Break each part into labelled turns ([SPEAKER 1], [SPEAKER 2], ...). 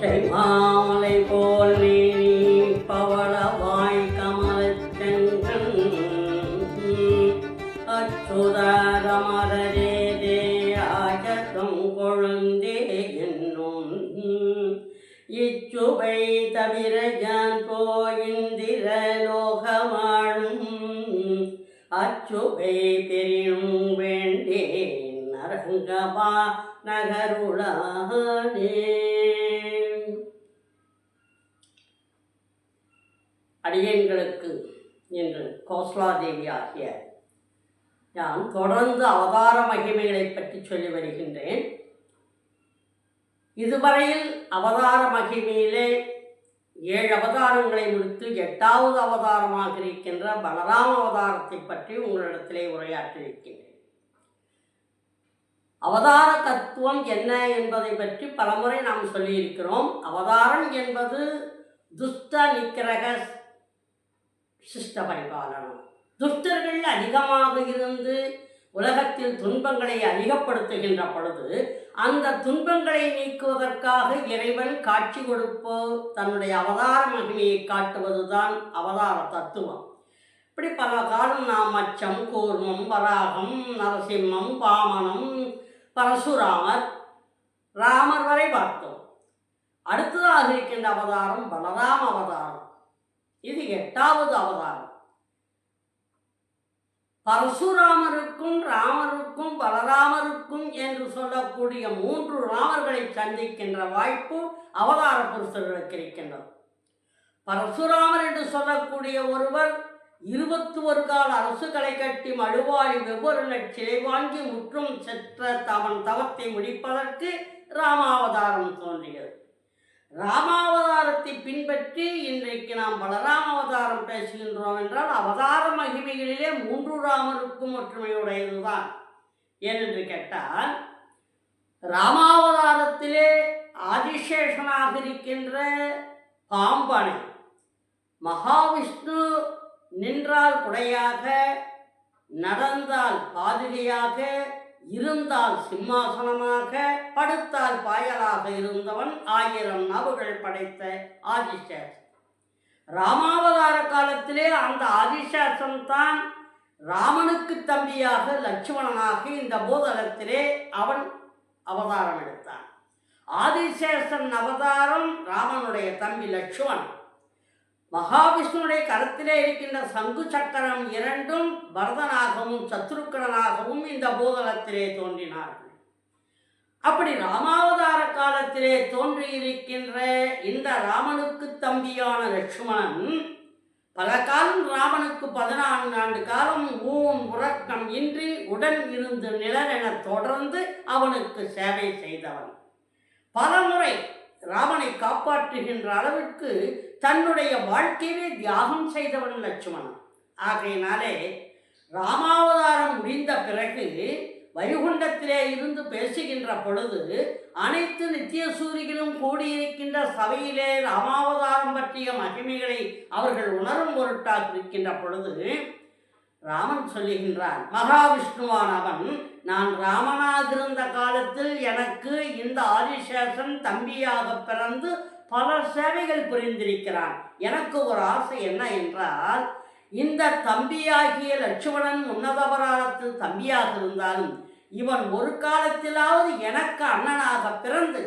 [SPEAKER 1] பச்சை மாலை போல் மேனி கோஸ்லாதேவி ஆகிய நான் தொடர்ந்து அவதார மகிமைகளை பற்றி சொல்லி வருகின்றேன். இதுவரையில் அவதார மகிமையிலே ஏழு அவதாரங்களை முடித்து எட்டாவது அவதாரமாக இருக்கின்ற பலராம அவதாரத்தை பற்றி உங்களிடத்திலே உரையாற்றியிருக்கின்றேன். அவதார தத்துவம் என்ன என்பதை பற்றி பலமுறை நாம் சொல்லியிருக்கிறோம். அவதாரம் என்பது துஷ்ட நிக்கிரக சிஷ்ட பரிபாலனம் துஷ்டர்கள் அதிகமாக இருந்து உலகத்தில் துன்பங்களை அதிகப்படுத்துகின்ற பொழுது அந்த துன்பங்களை நீக்குவதற்காக இறைவன் காட்சி கொடுப்போ தன்னுடைய அவதார மகிமையை காட்டுவதுதான் அவதார தத்துவம். இப்படி பல காலம் நாம் அச்சம் கூர்மம் வராகம் நரசிம்மம் பாமனம் பரசுராமர் ராமர் வரை பார்த்தோம். அடுத்ததாக இருக்கின்ற அவதாரம் பலராம் அவதாரம். இது எட்டாவது அவதாரம். பரசுராமருக்கும் ராமருக்கும் பலராமருக்கும் என்று சொல்லக்கூடிய மூன்று ராமர்களை சந்திக்கின்ற வாய்ப்பு அவதார புருஷர்களுக்கு இருக்கின்றது. பரசுராமர் என்று சொல்லக்கூடிய ஒருவர் இருபத்தி ஒரு கால அரசுகளை கட்டி மழுவாழி வெவ்வொரு சிலை வாங்கி முற்றும் செற்ற தவன் தவத்தை முடிப்பதற்கு ராமாவதாரம் தோன்றியது. ராமாவதாரத்தை பின்பற்றி இன்றைக்கு நாம் பலராம அவதாரம் பேசுகின்றோம் என்றால் அவதார மகிமைகளிலே மூன்று ராமருக்கும் ஒற்றுமையுடையதுதான். ஏனென்று கேட்டால் ராமாவதாரத்திலே ஆதிசேஷனாக இருக்கின்ற பாம்பனை மகாவிஷ்ணு நின்றால் குடையாக நடந்தால் பாதிரியாக இருந்தால் சிம்மாசனமாக படுத்தால் பாயலாக இருந்தவன் ஆயிரம் நவுகள் படைத்த ஆதிசேஷன். ராமாவதார காலத்திலே அந்த ஆதிசேஷன் தான் ராமனுக்கு தம்பியாக லட்சுமணனாக இந்த பூதலத்திலே அவன் அவதாரம் எடுத்தான். ஆதிசேஷன் அவதாரம் ராமனுடைய தம்பி லட்சுமணன். மகாவிஷ்ணுடைய கரத்திலே இருக்கின்ற சங்கு சக்கரம் இரண்டும் பரதனாகவும் சத்ருக்கணனாகவும் இந்த பூதளத்திலே தோன்றினார்கள். அப்படி ராமாவதார காலத்திலே தோன்றியிருக்கின்ற இந்த ராமனுக்கு தம்பியான லட்சுமணன் பல காலம் ராமனுக்கு பதினான்கு ஆண்டு காலம் ஊன் உறக்கம் இன்றி உடன் இருந்து நிழலென தொடர்ந்து அவனுக்கு சேவை செய்தவன். பலமுறை ராமனை காப்பாற்றுகின்ற அளவிற்கு தன்னுடைய வாழ்க்கையை தியாகம் செய்தவன் லட்சுமணன். ஆகையினாலே ராமாவதாரம் முடிந்த பிறகு வைகுண்டத்திலே இருந்து பேசுகின்ற பொழுது அனைத்து நித்திய சூரிகளும் கூடியிருக்கின்ற சபையிலே ராமாவதாரம் பற்றிய மகிமைகளை அவர்கள் உணரும் பொருட்டாக இருக்கின்ற பொழுது ராமன் சொல்லுகின்றான் மகாவிஷ்ணுவான் அவன் நான் ராமனாக இருந்த காலத்தில் எனக்கு இந்த ஆதிசேஷன் தம்பியாக பிறந்து பல சேவைகள் புரிந்திருக்கிறான். எனக்கு ஒரு ஆசை என்ன என்றால் இந்த தம்பியாகிய லட்சுமணன் உன்னதபராரத்தில் தம்பியாக இருந்தாலும் இவன் ஒரு காலத்திலாவது எனக்கு அண்ணனாக பிறந்து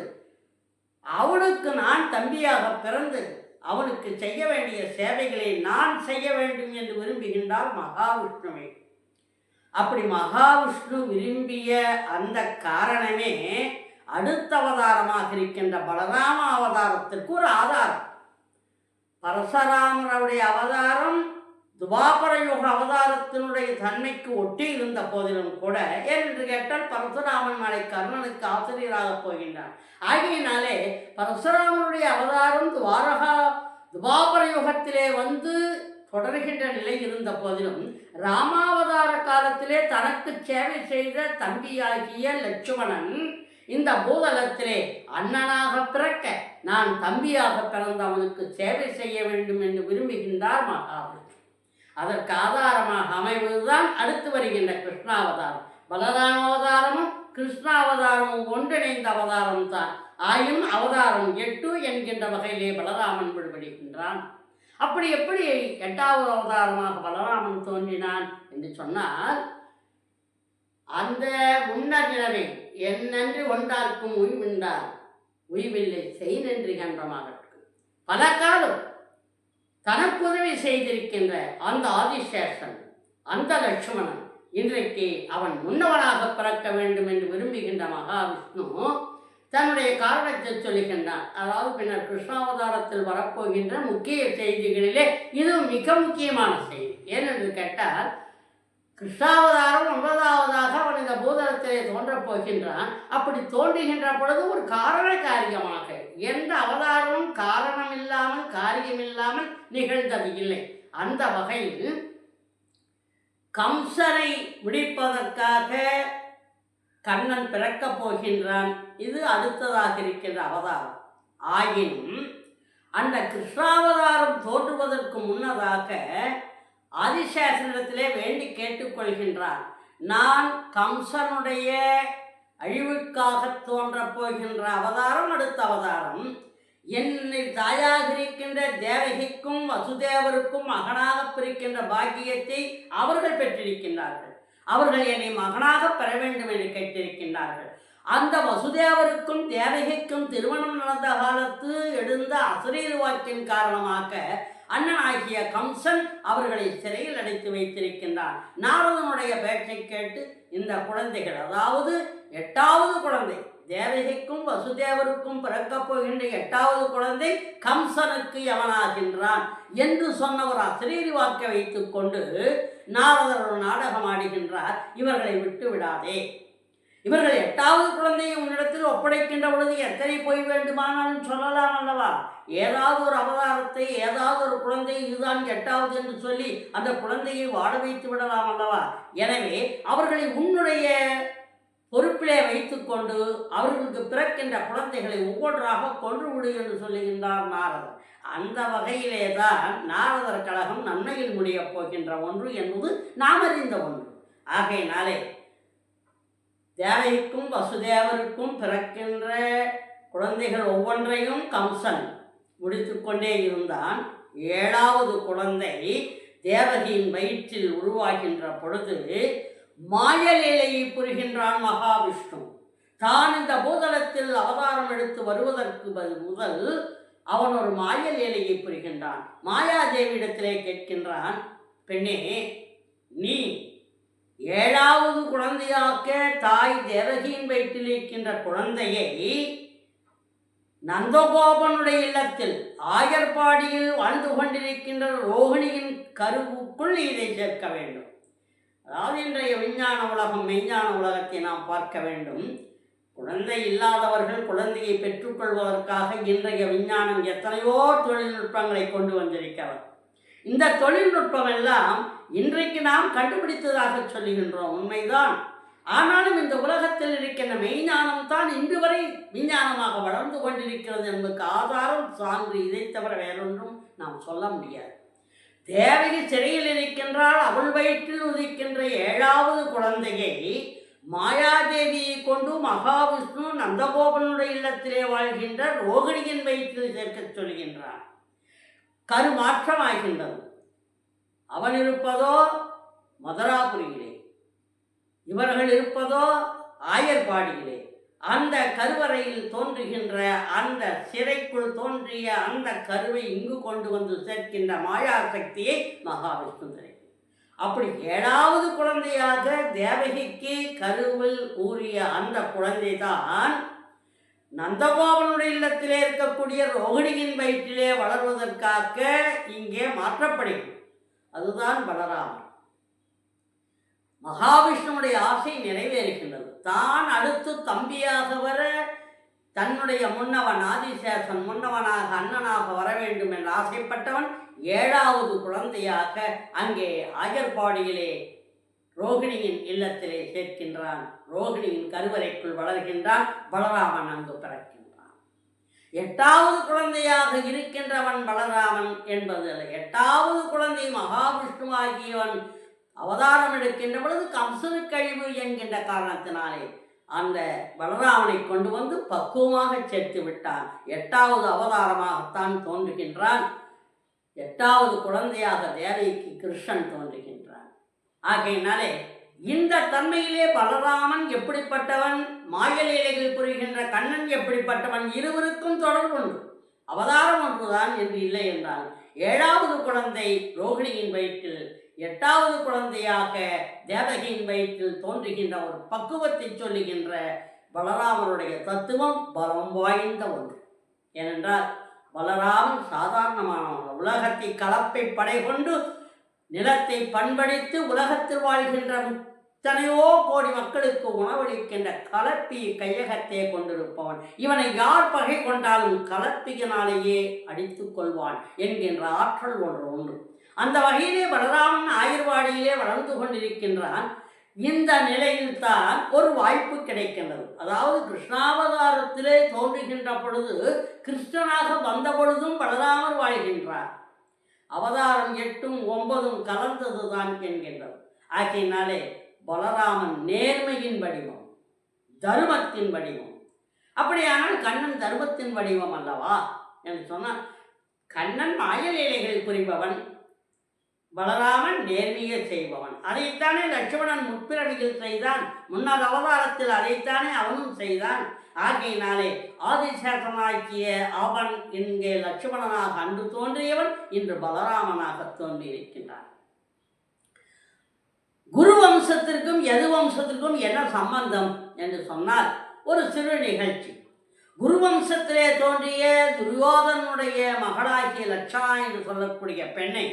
[SPEAKER 1] அவனுக்கு நான் தம்பியாக பிறந்து அவனுக்கு செய்ய வேண்டிய சேவைகளை நான் செய்ய வேண்டும் என்று விரும்புகின்றால் மகாவிஷ்ணுவை. அப்படி மகாவிஷ்ணு விரும்பிய அந்த காரணமே அடுத்த அவதாரமாக இருக்கின்ற பலராம அவதாரத்திற்கு ஒரு ஆதாரம். பரசராமருடைய அவதாரம் துவாபர யுக அவதாரத்தினுடைய தன்மைக்கு ஒட்டி இருந்த போதிலும் கூட ஏனென்று கேட்டால் பரசுராமன் மலை கர்ணனுக்கு ஆசிரியராக போகின்றான். ஆகையினாலே பரசுராமனுடைய அவதாரம் துவாரகா துவாபர யுகத்திலே வந்து தொடர்கின்ற நிலை இருந்த போதிலும் ராமாவதார காலத்திலே தனக்கு சேவை செய்த தம்பியாகிய லட்சுமணன் இந்த பூதலத்திலே அண்ணனாக பிறக்க நான் தம்பியாக பிறந்தவனுக்கு சேவை செய்ய வேண்டும் என்று விரும்புகின்றார் மகாவிஷ்ணு அதற்கு ஆதாரமாக அமைவதுதான் அடுத்து வருகின்ற கிருஷ்ணாவதாரம். பலராம அவதாரமும் கிருஷ்ணாவதாரமும் ஒன்றிணைந்த அவதாரம் தான் ஆயும் அவதாரம் எட்டு என்கின்ற வகையிலே பலராமன் விடுபடுகின்றான். அப்படி எப்படி எட்டாவது அவதாரமாக பலராமன் தோன்றினான் என்று சொன்னால் அந்த முன்னர் நிலைமை என்னன்று ஒன்றார்க்கும் உய்வின்றார் உய்வில்லை செய் நன்றி கன்றமாகட்டும் பல காலம் தனக்கு உதவி செய்திருக்கின்ற அந்த ஆதிசேஷன் அந்த லட்சுமணன் இன்றைக்கு அவன் முன்னவனாக பிறக்க வேண்டும் என்று விரும்புகின்ற மகாவிஷ்ணு தன்னுடைய காரணத்தை சொல்லுகின்றான் அதாவது பின்னர் கிருஷ்ணாவதாரத்தில் வரப்போகின்ற முக்கிய செய்திகளிலே இது மிக முக்கியமான செய்தி. ஏனென்று கேட்டால் கிருஷ்ணாவதாரம் ஒன்பதாவதாக அவன் இந்த பூதளத்திலே தோன்றப் போகின்றான். அப்படி தோன்றுகின்ற பொழுது ஒரு காரண காரியமாக எந்த அவதாரமும் காரணம் இல்லாமல் காரியம் இல்லாமல் நிகழ்ந்தது இல்லை. அந்த வகையில் கம்சனை விடிப்பதற்காக கண்ணன் பிறக்கப் போகின்றான். இது அடுத்ததாக இருக்கின்ற அவதாரம். ஆயினும் அந்த கிருஷ்ணாவதாரம் தோன்றுவதற்கு முன்னதாக ஆதிசேஷனிடத்திலே வேண்டி கேட்டுக்கொள்கின்றான். நான் கம்சனுடைய அழிவுக்காக தோன்றப் போகின்ற அவதாரம் அடுத்த அவதாரம். என்னை தாயாக இருக்கின்ற தேவகிக்கும் வசுதேவருக்கும் மகனாக பிரிக்கின்ற பாக்கியத்தை அவர்கள் பெற்றிருக்கின்றார்கள். அவர்கள் என்னை மகனாக பெற வேண்டும் என்று கேட்டிருக்கின்றார்கள். அந்த வசுதேவருக்கும் தேவகிக்கும் திருமணம் நடந்த காலத்து எழுந்த அசுரீர் வாக்கின் காரணமாக அண்ணனாகிய கம்சன் அவர்களை சிறையில் அடைத்து வைத்திருக்கின்றான். நாரதனுடைய பேச்சை கேட்டு இந்த குழந்தைகள் அதாவது எட்டாவது குழந்தை தேவகிக்கும் வசுதேவருக்கும் பிறக்கப் போகின்ற எட்டாவது குழந்தை கம்சனுக்கு எவனாகின்றான் என்று சொன்ன ஒரு அசரீரி வாக்கை வைத்துக் கொண்டு நாரதர் ஒரு நாடகம் ஆடுகின்றார். இவர்களை விட்டு விடாதே. இவர்கள் எட்டாவது குழந்தையை உன்னிடத்தில் ஒப்படைக்கின்ற பொழுது எத்தனை போய் வேண்டுமானாலும் சொல்லலாம் அல்லவா? ஏதாவது ஒரு அவதாரத்தை ஏதாவது ஒரு குழந்தை இதுதான் எட்டாவது என்று சொல்லி அந்த குழந்தையை வாழ வைத்து விடலாம் அல்லவா? எனவே அவர்களை உன்னுடைய பொறுப்பிலே வைத்துக்கொண்டு அவர்களுக்கு பிறக்கின்ற குழந்தைகளை ஒவ்வொன்றாக கொன்று விடு என்று சொல்லுகின்றார் நாரதர். அந்த வகையிலே தான் நாரதர் கழகம் நன்மையில் முடியப் போகின்ற ஒன்று என்பது நாம் அறிந்த ஒன்று. ஆகையினாலே தேவைக்கும் வசுதேவருக்கும் பிறக்கின்ற குழந்தைகள் ஒவ்வொன்றையும் கம்சன் முடித்துக்கொண்டே இருந்தான் ஏழாவது குழந்தை தேவகியின் வயிற்றில் உருவாகின்ற பொழுது மாயலீலையை புரிகின்றான் மகாவிஷ்ணு. தான் இந்த பூதளத்தில் அவதாரம் எடுத்து வருவதற்கு முதல் அவன் ஒரு மாயலீலையை புரிகின்றான். மாயாதேவியிடத்திலே கேட்கின்றான் பெண்ணே நீ ஏழாவது குழந்தையாக்க தாய் தேவகியின் வயிற்றில் இருக்கின்ற குழந்தையை நந்தகோபனுடைய இல்லத்தில் ஆயர்பாடியில் வாழ்ந்து கொண்டிருக்கின்ற ரோகிணியின் கருவுக்குள் இதை சேர்க்க வேண்டும். அதாவது இன்றைய விஞ்ஞான உலகம் மெய்ஞான உலகத்தை நாம் பார்க்க வேண்டும். குழந்தை இல்லாதவர்கள் குழந்தையை பெற்றுக்கொள்வதற்காக இன்றைய விஞ்ஞானம் எத்தனையோ தொழில்நுட்பங்களை கொண்டு வந்திருக்கிறது. இந்த தொழில்நுட்பம் எல்லாம் இன்றைக்கு நாம் கண்டுபிடித்ததாக சொல்லுகின்றோம். உண்மைதான். ஆனாலும் இந்த உலகத்தில் இருக்கின்ற மெய்ஞானம் தான் இன்று வரை விஞ்ஞானமாக வளர்ந்து கொண்டிருக்கிறது என்பதற்கு ஆதாரம் சான்று இதை தவிர வேறொன்றும் நாம் சொல்ல முடியாது. தேவகி சிறையில் இருக்கின்றால் அவள் வயிற்றில் உதிக்கின்ற ஏழாவது குழந்தையை மாயாதேவியை கொண்டு மகாவிஷ்ணு நந்தகோபனுடைய இல்லத்திலே வாழ்கின்ற ரோகிணியின் வயிற்றில் சேர்க்கச் சொல்கின்றான். கருமாற்றமாகின்றது அவன் இருப்பதோ மதுராபுரியிலே. இவர்கள் இருப்பதோ ஆயர்பாடியிலே. அந்த கருவறையில் தோன்றுகின்ற அந்த சிறைக்குள் தோன்றிய அந்த கருவை இங்கு கொண்டு வந்து சேர்க்கின்ற மாயா சக்தியை மகாவிஷ்ணு அப்படி ஏழாவது குழந்தையாக தேவகிக்கு கருவில் கூறிய அந்த குழந்தை தான் நந்தகோபனுடைய இல்லத்திலே இருக்கக்கூடிய ரோகிணியின் வயிற்றிலே வளர்வதற்காக இங்கே மாற்றப்படுகிறது. அதுதான் பலராமன் மகாவிஷ்ணுவுடைய ஆசை நிறைவேறுகின்றது. தான் அடுத்து தம்பியாக வர தன்னுடைய முன்னவன் ஆதிசேஷன் முன்னவனாக அண்ணனாக வர வேண்டும் என்று ஆசைப்பட்டவன் ஏழாவது குழந்தையாக அங்கே ஆஜர்பாடியிலே ரோகிணியின் இல்லத்திலே சேர்க்கின்றான். ரோகிணியின் கருவறைக்குள் வளர்கின்றான். பலராமன் அங்கு பிறக்கின்றான். எட்டாவது குழந்தையாக இருக்கின்றவன் பலராமன் என்பது அல்ல எட்டாவது குழந்தை மகாவிஷ்ணுவாகியவன் அவதாரம் எடுக்கின்ற பொழுது கம்சனுக்கழிவு என்கின்ற காரணத்தினாலே அந்த பலராமனை கொண்டு வந்து பக்குவமாக சேர்த்து விட்டான். எட்டாவது அவதாரமாகத்தான் தோன்றுகின்றான். எட்டாவது குழந்தையாக தேவைக்கு கிருஷ்ணன் தோன்றுகின்றான். ஆகையினாலே இந்த தன்மையிலே பலராமன் எப்படிப்பட்டவன்? மாயலீலைகள் புரிகின்ற கண்ணன் எப்படிப்பட்டவன்? இருவருக்கும் தொடர்பு உண்டு. அவதாரம் ஒன்றுதான் என்று இல்லை என்றால் ஏழாவது குழந்தை ரோகிணியின் வயிற்றில் எட்டாவது குழந்தையாக தேவகியின் வயிற்றில் தோன்றுகின்ற ஒரு பக்குவத்தை சொல்லுகின்ற பலராமனுடைய தத்துவம் பலம் வாய்ந்த ஒன்று. ஏனென்றால் பலராமன் சாதாரணமானவன். உலகத்தை கலப்பை படை கொண்டு நிலத்தை பண்படித்து உலகத்தில் வாழ்கின்ற எத்தனையோ கோடி மக்களுக்கு உணவளிக்கின்ற கலப்பி கையகத்தே கொண்டிருப்பவன். இவனை யார் பகை கொண்டாலும் கலப்பியினாலேயே அடித்துக் கொள்வான் என்கின்ற ஆற்றல் ஒன்று உண்டு. அந்த வகையிலே பலராமன் ஆயுர்வாடியிலே வளர்ந்து கொண்டிருக்கின்றான். இந்த நிலையில்தான் ஒரு வாய்ப்பு கிடைக்கின்றது. அதாவது கிருஷ்ணாவதாரத்திலே தோன்றுகின்ற பொழுது கிருஷ்ணனாக வந்த பொழுதும் பலராமர் வாழ்கின்றார். அவதாரம் எட்டும் ஒன்பதும் கலந்ததுதான் என்கின்றது. ஆகையினாலே பலராமன் நேர்மையின் வடிவம் தருமத்தின் வடிவம். அப்படியானால் கண்ணன் தருமத்தின் வடிவம் அல்லவா? என்று சொன்னால் கண்ணன் மாயலீலைகள் புரிபவன் பலராமன் நேர்மையை செய்பவன். அதைத்தானே லட்சுமணன் முற்பிறவியில் செய்தான். முன்னர் அவதாரத்தில் அதைத்தானே அவனும் செய்தான். ஆகையினாலே ஆதிசேஷனாக்கிய அவன் இங்கே லட்சுமணனாக அன்று தோன்றியவன் இன்று பலராமனாக தோன்றியிருக்கின்றான். குரு வம்சத்திற்கும் எது வம்சத்திற்கும் என்ன சம்பந்தம்? என்று சொன்னால் ஒரு சிறு நிகழ்ச்சி. குரு வம்சத்திலே தோன்றிய துரியோதனுடைய மகளாகிய லட்சணா என்று சொல்லக்கூடிய பெண்ணை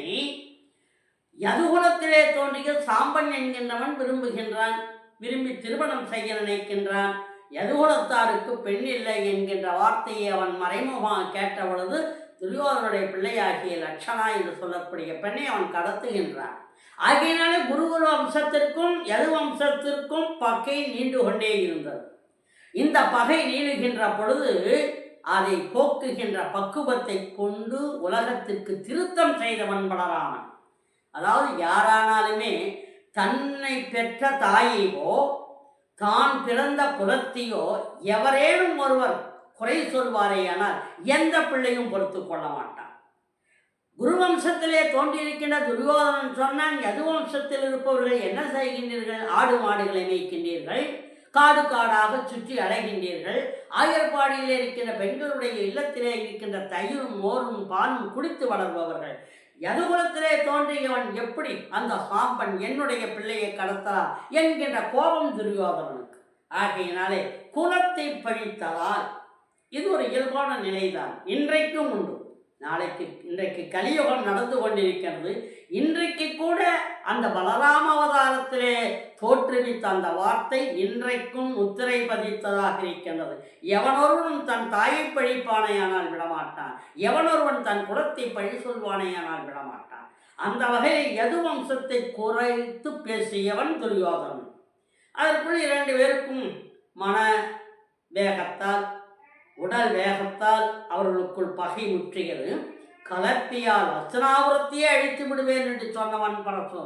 [SPEAKER 1] யதுகுணத்திலே தோன்றிய சாம்பன் என்கின்றவன் விரும்புகின்றான் விரும்பி திருமணம் செய்ய நினைக்கின்றான். யதுகுலத்தாருக்கு பெண் இல்லை என்கின்ற வார்த்தையை அவன் மறைமுகமாக கேட்ட பொழுது துரியோதனுடைய பிள்ளையாகிய லட்சணா என்று சொல்லக்கூடிய பெண்ணை அவன் கடத்துகின்றான். ஆகையினாலே குருகுல வம்சத்திற்கும் யது வம்சத்திற்கும் பகை நீண்டு கொண்டே இருந்தது. இந்த பகை நீளுகின்ற பொழுது அதை போக்குகின்ற பக்குவத்தை கொண்டு உலகத்திற்கு திருத்தம் செய்தவன் பலராமன் அதாவது யாரானாலுமே தன்னை பெற்ற தாயையோ தான் பிறந்த குலத்தையோ எவரேனும் ஒருவர் குறை சொல்வாரேயானால் எந்த பிள்ளையும் பொறுத்து கொள்ள மாட்டான். குரு வம்சத்திலே தோன்றியிருக்கின்ற துரியோதனன் சொன்னான் யது வம்சத்தில் இருப்பவர்கள் என்ன செய்கின்றீர்கள்? ஆடு மாடுகளை மேய்க்கின்றீர்கள் காடு காடாக சுற்றி அடைகின்றீர்கள் ஆயர்பாடியிலே இருக்கின்ற பெண்களுடைய இல்லத்திலே இருக்கின்ற தயிரும் மோரும் பாலும் குடித்து வளர்பவர்கள். யதுகுலத்திலே தோன்றியவன் எப்படி அந்த சாம்பன் என்னுடைய பிள்ளையை கடத்தலாம் என்கின்ற கோபம் துரியோதனனுக்கு. ஆகையினாலே குலத்தை பழித்ததால் இது ஒரு இயல்பான நிலைதான். இன்றைக்கும் உண்டு. நாளைக்கு இன்றைக்கு கலியுகம் நடந்து கொண்டிருக்கிறது. இன்றைக்கு கூட அந்த பலராம அவதாரத்திலே தோற்றுவித்த அந்த வார்த்தை இன்றைக்கும் முத்திரை பதித்ததாக இருக்கின்றது. எவனொருவன் தன் தாயை பழிப்பானையானால் விடமாட்டான். எவனொருவன் தன் குலத்தை பழி சொல்வானையானால் விடமாட்டான். அந்த வகையில் எது வம்சத்தை குறைத்து பேசியவன் துரியோதனன். அதற்குள் இரண்டு பேருக்கும் மன வேகத்தால் உடல் வேகத்தால் அவர்களுக்குள் பகை முற்றுகிறது. கலர்த்தியால் அச்சனாபுரத்தையே அழித்து விடுவேன் என்று சொன்னவன் பரசோ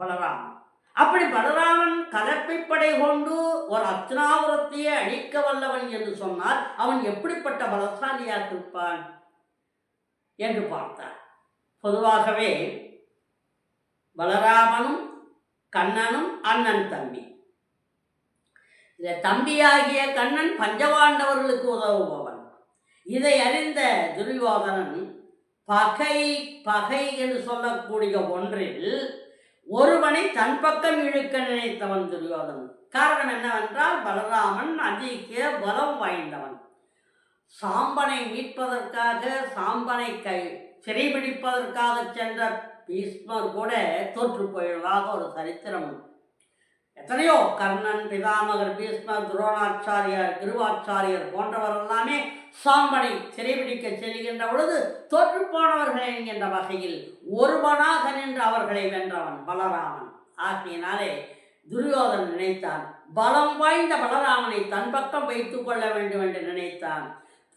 [SPEAKER 1] பலராமன். அப்படி பலராமன் கலப்பைப்படை கொண்டு ஒரு அர்ச்சனாபுரத்தையே அழிக்க வல்லவன் என்று சொன்னால் அவன் எப்படிப்பட்ட பலசாலியாக இருப்பான் என்று பார்த்தார். பொதுவாகவே பலராமனும் கண்ணனும் அண்ணன் தம்பி. இந்த தம்பியாகிய கண்ணன் பஞ்சபாண்டவர்களுக்கு உதவுபவன். இதை அறிந்த துரியோதனன் பகை பகை என்று சொல்லக்கூடிய ஒன்றில் ஒருவனை தன் பக்கம் இழுக்க நினைத்தவன் துரியோதனன். காரணம் என்னவென்றால் பலராமன் அதிக பலம் வாய்ந்தவன். சாம்பனை மீட்பதற்காக சாம்பனை கை சிறைபிடிப்பதற்காக சென்ற பீஷ்மர் கூட தோற்று போயுள்ளதாக ஒரு சரித்திரம். எத்தனையோ கர்ணன் பிதாமகர் பீஷ்மர் துரோணாச்சாரியார் திருவாச்சாரியர் போன்றவர் எல்லாமே சாம்பனை சிறைபிடிக்க செல்கின்ற பொழுது தொற்று போனவர்கள் என்கின்ற வகையில் ஒருவனாக நின்று அவர்களை வென்றவன் பலராமன். ஆகையினாலே துரியோதன் நினைத்தான் பலம் வாய்ந்த பலராமனை தன் பக்கம் வைத்துக் கொள்ள வேண்டும் என்று நினைத்தான்.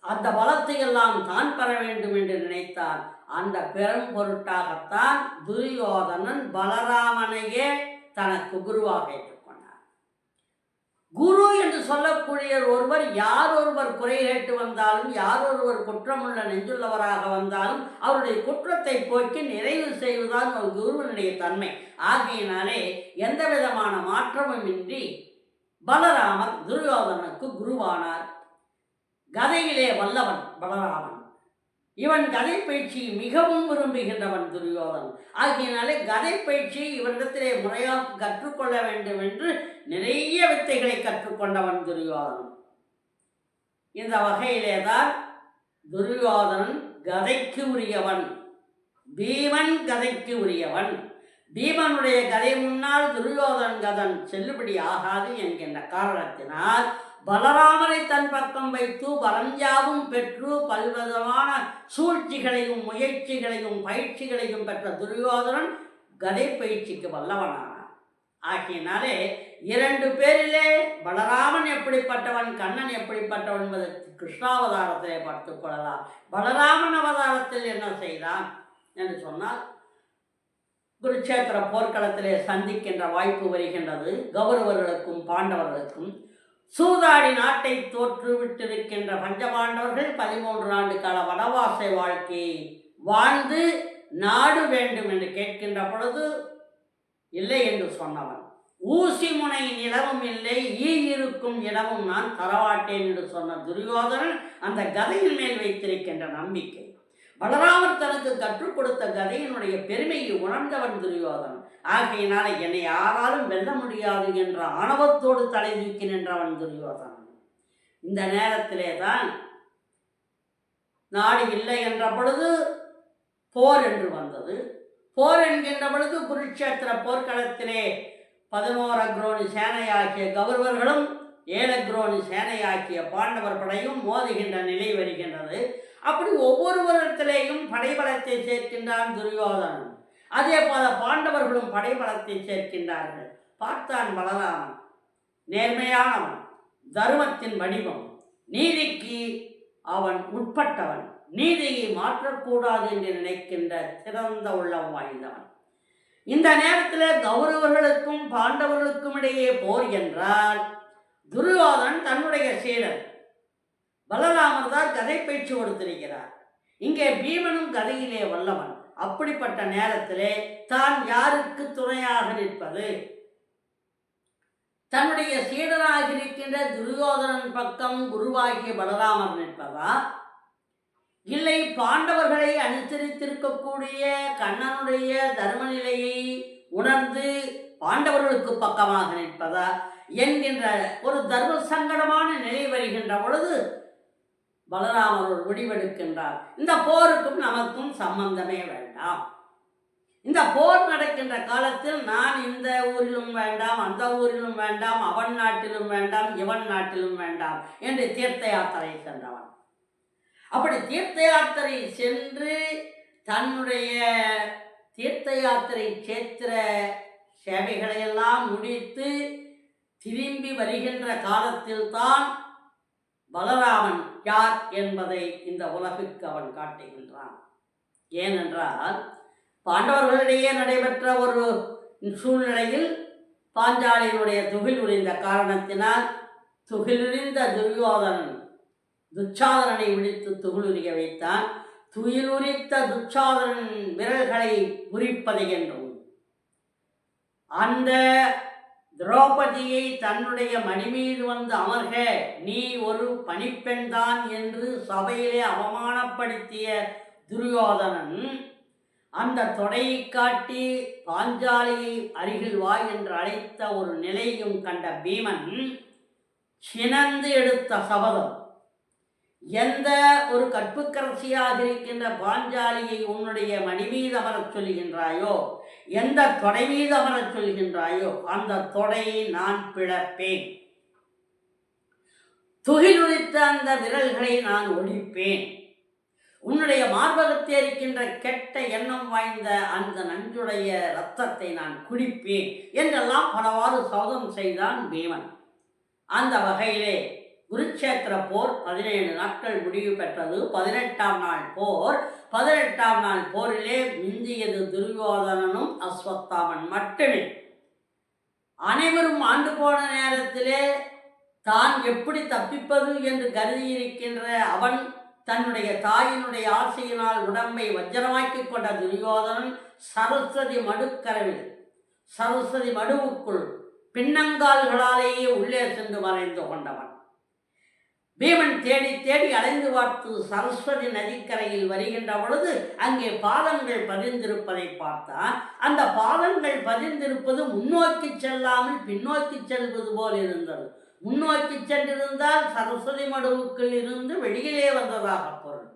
[SPEAKER 1] அந்த பலத்தை எல்லாம் தான் பெற வேண்டும் என்று நினைத்தான். அந்த பெரும் பொருட்டாகத்தான் துரியோதனன் பலராமனையே தனக்கு குருவாக குரு என்று சொல்லக்கூடிய ஒருவர் யார் ஒருவர் குறை கேட்டு வந்தாலும் யார் ஒருவர் குற்றமுள்ள நெஞ்சுள்ளவராக வந்தாலும் அவருடைய குற்றத்தை போக்கி நிறைவு செய்வதுதான் ஒரு குருவனுடைய தன்மை. ஆகையினாலே எந்த விதமான மாற்றமும் இன்றி பலராமர் துரியோதனுக்கு குருவானார். கதையிலே வல்லவன் பலராமன். இவன் கதை பயிற்சி மிகவும் விரும்புகின்றவன் துரியோதன். ஆகியனாலே கதை பயிற்சி இவனிடத்திலே முறையாக கற்றுக்கொள்ள வேண்டும் என்று நிறைய வித்தைகளை கற்றுக்கொண்டவன் துரியோதனன் இந்த வகையிலே தான் துரியோதனன் கதைக்கு உரியவன். பீமன் கதைக்கு உரியவன். பீமனுடைய கதை முன்னால் துரியோதன் கதன் செல்லுபடி ஆகாது என்கின்ற காரணத்தினால் பலராமரை தன் பக்கம் வைத்து பரஞ்சாவும் பெற்று பல்விதமான சூழ்ச்சிகளையும் முயற்சிகளையும் பயிற்சிகளையும் பெற்ற துரியோதனன் கதை பயிற்சிக்கு வல்லவனான ஆகையினாலே இரண்டு பேரிலே பலராமன் எப்படிப்பட்டவன் கண்ணன் எப்படிப்பட்டவன் என்பதை கிருஷ்ணாவதாரத்திலே பார்த்துக் கொள்ளலாம். பலராமன் அவதாரத்தில் என்ன செய்தான் என்று சொன்னால் குருட்சேத்திர போர்க்களத்திலே சந்திக்கின்ற வாய்ப்பு வருகின்றது. கௌரவர்களுக்கும் பாண்டவர்களுக்கும் சூதாடி நாட்டை தோற்றுவிட்டிருக்கின்ற பஞ்சபாண்டவர்கள் பதிமூன்று ஆண்டு கால வனவாசை வாழ்க்கையை வாழ்ந்து நாடு வேண்டும் என்று கேட்கின்ற பொழுது இல்லை என்று சொன்னவன் ஊசி முனையின் இடமும் இல்லை ஈ இருக்கும் இடமும் நான் தரவாட்டேன் என்று சொன்ன துரியோதனன் அந்த கதையின் மேல் வைத்திருக்கின்ற நம்பிக்கை. பலராமர் தனக்கு கற்றுக் கொடுத்த கதையினுடைய பெருமையை உணர்ந்தவன் துரியோதனன். ஆகையினால என்னை யாராலும் வெல்ல முடியாது என்ற ஆணவத்தோடு தலை தூக்கி நின்றவன் துரியோதனன். இந்த நேரத்திலே தான் நாடு இல்லை என்ற பொழுது போர் என்று வந்தது. போர் என்கின்ற பொழுது குருட்சேத்திர போர்க்களத்திலே பதினோரு அக்ரோனி சேனையாக்கிய கௌரவர்களும் ஏழு அக்ரோணி சேனையாக்கிய பாண்டவர் படையும் மோதுகின்ற நிலை வருகின்றது. அப்படி ஒவ்வொருவரிடத்திலேயும் படைபலத்தை சேர்க்கின்றான் துரியோதனன். அதே போல பாண்டவர்களும் படைபலத்தை சேர்க்கின்றார்கள். பார்த்தான் பலராமன். நேர்மையானவன் தர்மத்தின் வடிவம். நீதிக்கு அவன் உட்பட்டவன். நீதியை மாற்றக்கூடாது என்று நினைக்கின்ற சிறந்த உள்ளம் வாய்ந்தவன். இந்த நேரத்தில் கௌரவர்களுக்கும் பாண்டவர்களுக்கும் இடையே போர் என்றால் துரியோதன் தன்னுடைய சீடன் பலராமர் தான் கதை பயிற்சி கொடுத்திருக்கிறார் இங்கே பீமனும் கதையிலே வல்லவன். அப்படிப்பட்ட நேரத்திலே தான் யாருக்கு துணையாக நிற்பது? தன்னுடைய சீடனாக இருக்கின்ற துரியோதனன் பக்கம் குருவாகிய பலராமர் நிற்பதா? இல்லை பாண்டவர்களை அனுசரித்திருக்கக்கூடிய கண்ணனுடைய தர்ம நிலையை உணர்ந்து பாண்டவர்களுக்கு பக்கமாக நிற்பதா? என்கின்ற ஒரு தர்ம சங்கடமான நிலை வருகின்ற பொழுது பலராமருள் ஒரு முடிவெடுக்கின்றார். இந்த போருக்கும் நமக்கும் சம்பந்தமே வேண்டாம். இந்த போர் நடக்கின்ற காலத்தில் நான் இந்த ஊரிலும் வேண்டாம் அந்த ஊரிலும் வேண்டாம் அவன் நாட்டிலும் வேண்டாம் இவன் நாட்டிலும் வேண்டாம் என்று தீர்த்த யாத்திரை சென்றவன். அப்படி தீர்த்த யாத்திரை சென்று தன்னுடைய தீர்த்த யாத்திரை சேத்திர சேவைகளையெல்லாம் முடித்து திரும்பி வருகின்ற காலத்தில்தான் பலராமன் யார் என்பதை இந்த உலகுக்கு அவன் காட்டுகின்றான். ஏனென்றால் பாண்டவர்களிடையே நடைபெற்ற ஒரு சூழ்நிலையில் பாஞ்சாலியினுடைய துகில் உரிந்த காரணத்தினால் துகிலுரிந்த துரியோதனன் துச்சாதனனை விழித்து துகிலுரிய வைத்தான். துயிலுரித்த துச்சாதனன் விரல்களை முறிப்பது என்றும் அந்த திரௌபதியை தன்னுடைய மணிமீது வந்து அமர்க நீ ஒரு பணிப்பெண்தான் என்று சபையிலே அவமானப்படுத்திய துரியோதனன் அந்த தொடையை காட்டி பாஞ்சாலியை அருகில் வா என்று அழைத்த ஒரு நிலையும் கண்ட பீமன் சினந்து எடுத்த சபதம். எந்த ஒரு கற்புக்கரசியாக இருக்கின்ற பாஞ்சாலியை உன்னுடைய மணிமீது அமரச் சொல்கின்றாயோ எந்த தொடை மீது அமரச் சொல்கின்றாயோ அந்த தொடையை நான் பிளப்பேன். துகிலுரித்த அந்த விரல்களை நான் ஒழிப்பேன் உன்னுடைய மார்பகத்தில் இருக்கின்ற கெட்ட எண்ணம் வாய்ந்த அந்த நஞ்சுடைய ரத்தத்தை நான் குடிப்பேன் என்றெல்லாம் பலவாறு சோதம் செய்தான் பீமன். அந்த வகையிலே குருட்சேத்திர போர் பதினேழு நாட்கள் முடிவு பெற்றது. பதினெட்டாம் நாள் போர். பதினெட்டாம் நாள் போரிலே மிந்தியது துரியோதனனும் அஸ்வத்தாமன் மட்டுமே. அனைவரும் ஆண்டு போன நேரத்திலே தான் எப்படி தப்பிப்பது என்று கருதியிருக்கின்ற அவன் தன்னுடைய தாயினுடைய ஆசையினால் உடம்பை வஜ்ரமாக்கிக் கொண்ட துரியோதனன் சரஸ்வதி மடுக்கரவில் சரஸ்வதி மடுவுக்குள் பின்னங்கால்களாலேயே உள்ளே சென்று மறைந்து கொண்டவன். பீமன் தேடி தேடி அலைந்து பார்த்து சரஸ்வதி நதிக்கரையில் வருகின்ற பொழுது அங்கே பாதங்கள் பதிந்திருப்பதை பார்த்தான். அந்த பாதங்கள் பதிந்திருப்பது முன்னோக்கி செல்லாமல் பின்னோக்கி செல்வது போல் இருந்தது. முன்னோக்கி சென்றிருந்தால் சரஸ்வதி மடுவுக்குள் இருந்து வெளியிலே வந்ததாக பொருள்.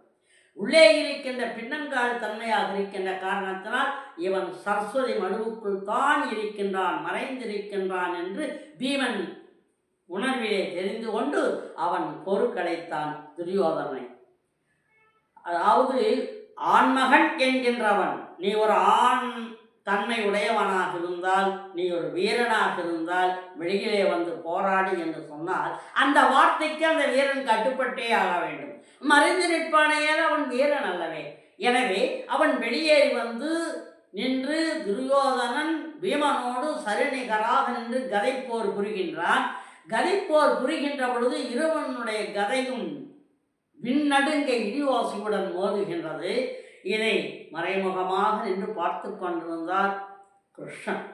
[SPEAKER 1] உள்ளே இருக்கின்ற பின்னங்கால் தன்மையாக இருக்கின்ற காரணத்தினால் இவன் சரஸ்வதி மடுவுக்குள் தான் இருக்கின்றான் மறைந்திருக்கின்றான் என்று பீமன் உணர்விலே தெரிந்து கொண்டு அவன் பொருட்களைத்தான் துரியோதனை. அதாவது ஆண்மகன் என்கின்றவன் நீ ஒரு ஆண் தன்மை உடையவனாக இருந்தால் நீ ஒரு வீரனாக இருந்தால் வெளியிலே வந்து போராடி என்று சொன்னால் அந்த வார்த்தைக்கு அந்த வீரன் கட்டுப்பட்டே ஆக வேண்டும். மறைந்து நிற்பானையால் அவன் வீரன் அல்லவே. எனவே அவன் வெளியேறி வந்து நின்று துரியோதனன் பீமனோடு சரிநிகராக நின்று கதைப்போர் புரிகின்றான். கதைப்போர் புரிகின்ற பொழுது இருவனுடைய கதையும் விண்ணடுங்க இடிவாசியுடன் மோதுகின்றது. இதை மறைமுகமாக நின்று பார்த்து கொண்டிருந்தார் கிருஷ்ணன்.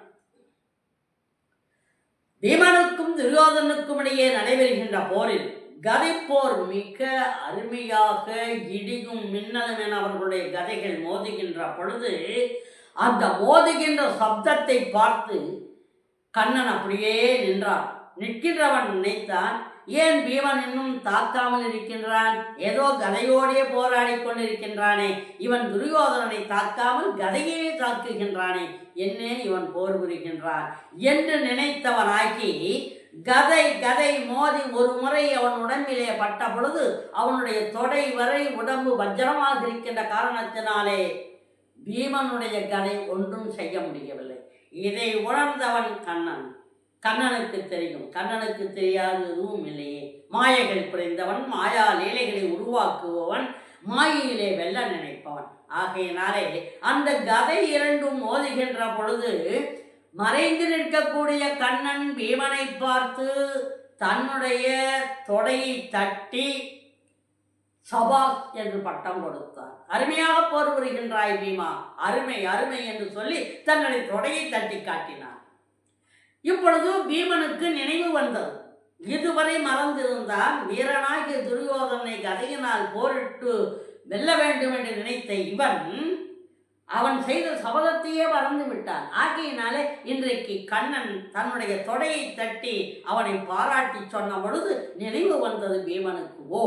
[SPEAKER 1] பீமனுக்கும் துரியோதனுக்கும் இடையே நடைபெறுகின்ற போரில் கதைப்போர் மிக அருமையாக இடியும் மின்னலும் என அவர்களுடைய கதைகள் மோதுகின்ற பொழுது அந்த மோதுகின்ற சப்தத்தை பார்த்து கண்ணன் அப்படியே நின்றான். நிற்கின்றவன் நினைத்தான். ஏன் பீமன் இன்னும் தாக்காமல் இருக்கின்றான்? ஏதோ கதையோடே போராடி கொண்டிருக்கின்றானே. இவன் துரியோதனனை தாக்காமல் கதையே தாக்குகின்றானே என்னே இவன் போர் புரிகின்றான். என்று நினைத்தவனாக்கி கதை கதை மோதி ஒரு முறை அவன் உடம்பிலே பட்ட பொழுது அவனுடைய தொடை வரை உடம்பு வஜ்ரமாக இருக்கின்ற காரணத்தினாலே பீமனுடைய கதை ஒன்றும் செய்ய முடியவில்லை. இதை உணர்ந்தவன் கண்ணன். கண்ணனுக்கு தெரியும். கண்ணனுக்கு தெரியாததும் இல்லையே. மாயைகள் புரிந்தவன் மாயா லீலைகளை உருவாக்குபவன் மாயையிலே வெல்ல நினைப்பவன். ஆகையினாலே அந்த கதை இரண்டும் மோதுகின்ற பொழுது மறைந்து நிற்கக்கூடிய கண்ணன் பீமனை பார்த்து தன்னுடைய தொடையை தட்டி சபா என்று பட்டம் கொடுத்தார். அருமையாக போர் புரிகின்றாய் பீமா. அருமை அருமை என்று சொல்லி தன்னுடைய தொடையை தட்டி காட்டினார். இப்பொழுது பீமனுக்கு நினைவு வந்தது. இதுவரை மறந்திருந்தான் வீரனாகிய துரியோதனை கதையினால் போரிட்டு வெல்ல வேண்டும் என்று நினைத்த இவன் அவன் செய்த சபதத்தையே மறந்து விட்டான். ஆகையினாலே இன்றைக்கு கண்ணன் தன்னுடைய தொடையை தட்டி அவனை பாராட்டி சொன்ன பொழுது நினைவு வந்தது பீமனுக்கு ஓ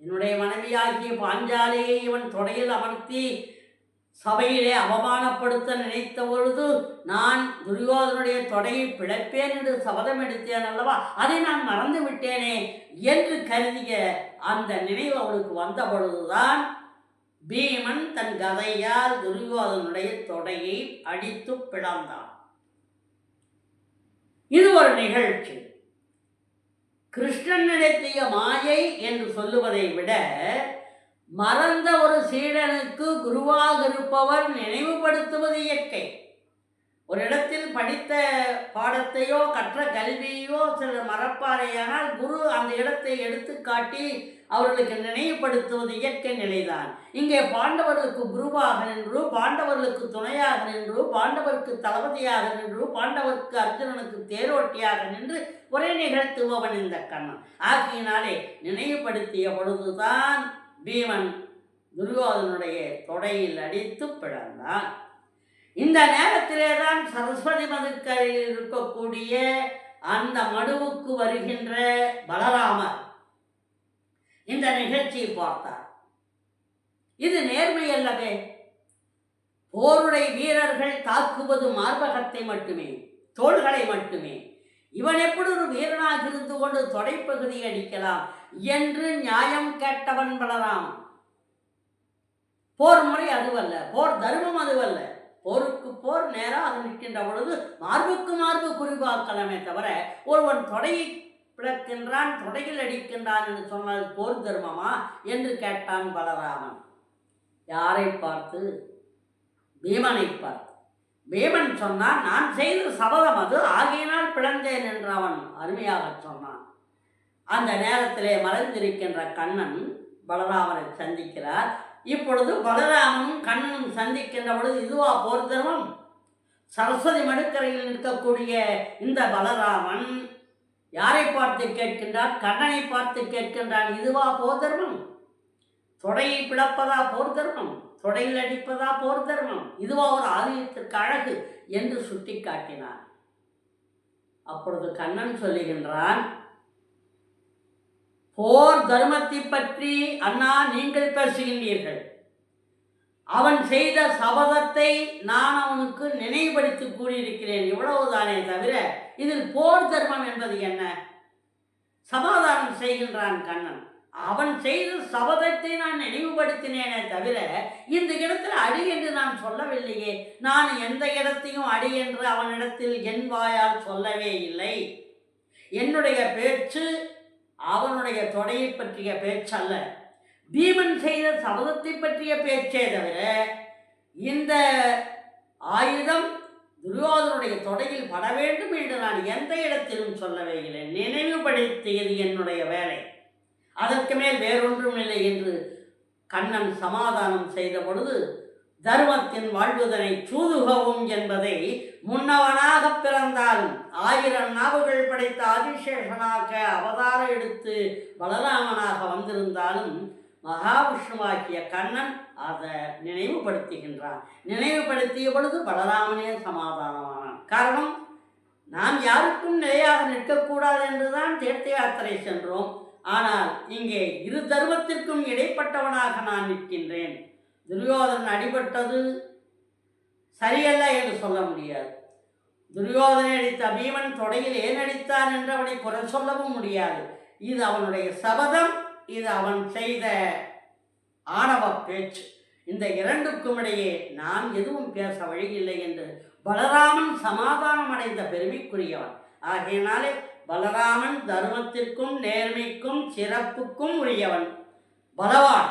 [SPEAKER 1] என்னுடைய மனைவியாகிய பாஞ்சாலையை இவன் தொடையில் அமர்த்தி சபையிலே அவமானப்படுத்த நினைத்த பொழுது நான் துரியோதனுடைய தொடையை பிழைப்பேன் என்று சபதம் எடுத்தேன் அல்லவா? அதை நான் மறந்து விட்டேனே என்று கருதிய அந்த நினைவு அவளுக்கு வந்த பொழுதுதான் பீமன் தன் கதையால் துரியோதனுடைய தொடையை அடித்து பிளந்தான். இது ஒரு நிகழ்ச்சி. கிருஷ்ணன் நடத்திய மாயை என்று சொல்லுவதை விட மறந்த ஒரு சீடனுக்கு குருவாக இருப்பவர் நினைவுபடுத்துவது இயற்கை. ஒரு இடத்தில் படித்த பாடத்தையோ கற்ற கல்வியோ சிலர் மறப்பாரையானால் குரு அந்த இடத்தை எடுத்து காட்டி அவர்களுக்கு நினைவுபடுத்துவது இயற்கை நிலைதான். இங்கே பாண்டவர்களுக்கு குருவாக நின்று பாண்டவர்களுக்கு துணையாக நின்று பாண்டவருக்கு தளபதியாக நின்று பாண்டவருக்கு அர்ஜுனனுக்கு தேரோட்டியாக நின்று ஒரே நிகழ்த்துபவன் இந்த கண்ணன். ஆகியினாலே நினைவுபடுத்திய பொழுதுதான் பீமன் துரியோதனுடைய தொடையில் அடித்து பிளந்தான் இந்த நேரத்திலே தான் சரஸ்வதி மதுக்கரையில் இருக்கக்கூடிய அந்த மடுவுக்கு வருகின்ற பலராமர் இந்த நிகழ்ச்சியை பார்த்தார். இது நேர்மை அல்லவே. போருடைய வீரர்கள் தாக்குவது மார்பகத்தை மட்டுமே தோள்களை மட்டுமே. இவன் எப்படி ஒரு வீரனாக இருந்து கொண்டு தொடைப்பகுதி அடிக்கலாம்? என்று நியாயம் கேட்டவன் பலராம். போர் முறை அதுவல்ல போர் தர்மம் அதுவல்ல. போருக்கு போர் நேராக நிற்கின்ற பொழுது மார்புக்கு மார்பு குறிவாக்கலாமே தவிர ஒருவன் தொடையை பிளக்கின்றான் தொடையில் அடிக்கின்றான் என்று சொன்னால் போர் தர்மமா என்று கேட்டான் பலராமன். யாரை பார்த்து? பீமனை பார்த்து. பீமன் சொன்னான் நான் செய்த சபதம் அது. ஆகையினால் பிளந்தேன் என்று அவன் அருமையாக சொன்னான். அந்த நேரத்திலே மறைந்திருக்கின்ற கண்ணன் பலராமனை சந்திக்கிறார். இப்பொழுது பலராமனும் கண்ணனும் சந்திக்கின்ற பொழுது இதுவா போர் தர்மம் சரஸ்வதி மடுக்கரையில் நிற்கக்கூடிய இந்த பலராமன் யாரை பார்த்து கேட்கின்றார் கண்ணனை பார்த்து கேட்கின்றான். இதுவா போர் தர்மம் தொடையை பிளப்பதா போர் தர்மம் தொடையில் அடிப்பதா போர் தர்மம்? இதுவா ஒரு ஆலயத்திற்கு அழகு என்று சுட்டிக்காட்டினார். அப்பொழுது கண்ணன் சொல்லுகின்றான் போர் தர்மத்தை பற்றி அண்ணா நீங்கள் பேசுகின்றீர்கள். அவன் செய்த சபதத்தை நான் அவனுக்கு நினைவுபடுத்தி கூறியிருக்கிறேன். இவ்வளவுதானே தவிர இதில் போர் தர்மம் என்பது என்ன? சமாதானம் செய்கின்றான் கண்ணன். அவன் செய்த சபதத்தை நான் நினைவுபடுத்தினேனே தவிர இந்த இடத்தில் அடி என்று நான் சொல்லவில்லையே. நான் எந்த இடத்தையும் அடி என்று அவனிடத்தில் என் வாயால் சொல்லவே இல்லை. என்னுடைய பேச்சு அவனுடைய தொடையை பற்றிய பேச்சல்ல. பீமன் செய்த சபதத்தை பற்றிய பேச்சே தவிர இந்த ஆயுதம் துரியோதனுடைய தொடையில் பட வேண்டும் என்று நான் எந்த இடத்திலும் சொல்லவே இல்லை. நினைவுபடுத்தியது என்னுடைய வேலை. அதற்கு மேல் வேறொன்றும் இல்லை என்று கண்ணன் சமாதானம் செய்த பொழுது தர்மத்தின் வாழ்வுதனை சூதுகவும் என்பதை முன்னவனாக பிறந்தாலும் ஆயிரம் நாவுகள் படைத்த ஆதிசேஷனாக அவதாரம் எடுத்து பலராமனாக வந்திருந்தாலும் மகாவிஷ்ணுவாகிய கண்ணன் அதை நினைவுபடுத்துகின்றான். நினைவுபடுத்திய பொழுது பலராமனே சமாதானமானான். காரணம் நாம் யாருக்கும் நிலையாக நிற்கக்கூடாது என்றுதான் தீர்த்த யாத்திரை சென்றோம். ஆனால் இங்கே இரு தர்மத்திற்கும் இடைப்பட்டவனாக நான் நிற்கின்றேன். துரியோதனன் அடிபட்டது சரியல்ல என்று சொல்ல முடியாது. துரியோதனை அடித்த பீமன் தொடையில் ஏன் அடித்தான் என்று அவனை குறை சொல்லவும் முடியாது. இது அவனுடைய சபதம் இது அவன் செய்த ஆணவ பேச்சு. இந்த இரண்டுக்கும் இடையே நான் எதுவும் பேச வழியில்லை என்று பலராமன் சமாதானம் அடைந்த பெருமைக்குரியவன். ஆகையினாலே பலராமன் தர்மத்திற்கும் நேர்மைக்கும் சிறப்புக்கும் உரியவன். பலவான்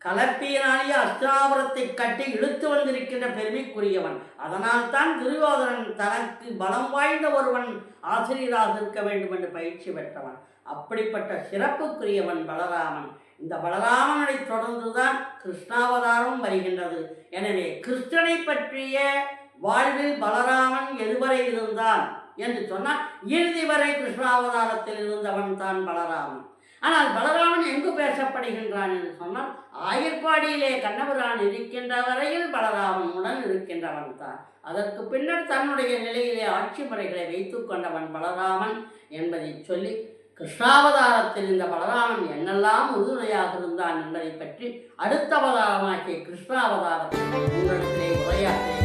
[SPEAKER 1] கலப்பியனாலேயே அஸ்திராபுரத்தை கட்டி இழுத்து வந்திருக்கின்ற பெருமைக்குரியவன். அதனால் தான் துரியோதனன் தனக்கு பலம் வாய்ந்த ஒருவன் ஆசிரியராக இருக்க வேண்டும் என்று பயிற்சி பெற்றவன். அப்படிப்பட்ட சிறப்புக்குரியவன் பலராமன். இந்த பலராமனை தொடர்ந்துதான் கிருஷ்ணாவதாரம் வருகின்றது. எனவே கிருஷ்ணனை பற்றிய வாழ்வில் பலராமன் எதுவரை இருந்தான்? என்று சொன்னால் இறுதி வரை கிருஷ்ணாவதாரத்தில் இருந்தவன் தான் பலராமன் ஆனால் பலராமன் எங்கு பேசப்படுகின்றான் என்று சொன்னால் ஆயர்பாடியிலே கண்ணபுரான் இருக்கின்ற வரையில் பலராமனுடன் இருக்கின்றவன் தான். அதற்கு பின்னர் தன்னுடைய நிலையிலே ஆட்சி முறைகளை வைத்துக் கொண்டவன் பலராமன் என்பதை சொல்லி கிருஷ்ணாவதாரத்தில் இந்த பலராமன் என்னெல்லாம் உறுதுணையாக இருந்தான் என்பதை பற்றி அடுத்த அவதாரமாக்கிய கிருஷ்ணாவதாரத்தில் உங்களுக்கு உரையாற்ற